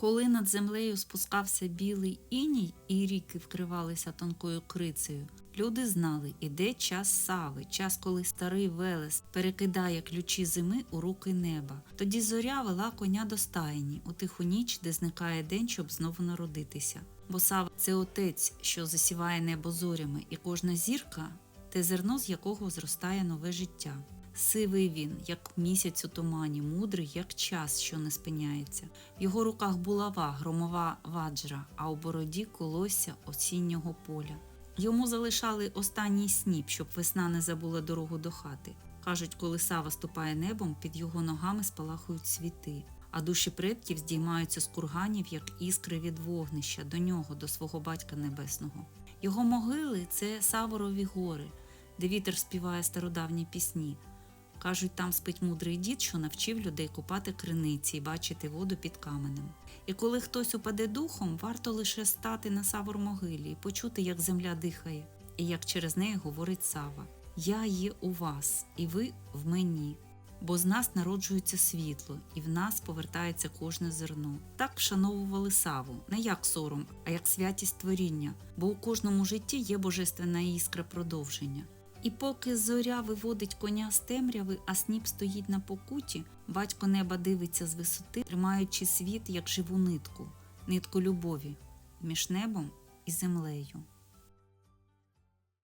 Коли над землею спускався білий іній і ріки вкривалися тонкою крицею, люди знали, іде час сави, час, коли старий Велес перекидає ключі зими у руки неба. Тоді зоря вела коня до стайні у тиху ніч, де зникає день, щоб знову народитися. Бо сава це отець, що засіває небо зорями, і кожна зірка те зерно, з якого зростає нове життя. Сивий він, як місяць у тумані, мудрий, як час, що не спиняється. В його руках булава, громова ваджра, а у бороді колосся осіннього поля. Йому залишали останній сніп, щоб весна не забула дорогу до хати. Кажуть, коли сава ступає небом, під його ногами спалахують світи, а душі предків здіймаються з курганів, як іскри від вогнища, до нього, до свого батька небесного. Його могили це Саворові гори, де вітер співає стародавні пісні. Кажуть, там спить мудрий дід, що навчив людей купати криниці і бачити воду під каменем. І коли хтось упаде духом, варто лише стати на савор могилі і почути, як земля дихає, і як через неї говорить сава: Я є у вас, і ви в мені. Бо з нас народжується світло, і в нас повертається кожне зерно. Так вшановували саву, не як сором, а як святість творіння, бо у кожному житті є божественна іскра продовження. І поки зоря виводить коня з темряви, а сніп стоїть на покуті, батько неба дивиться з висоти, тримаючи світ як живу нитку, нитку любові між небом і землею.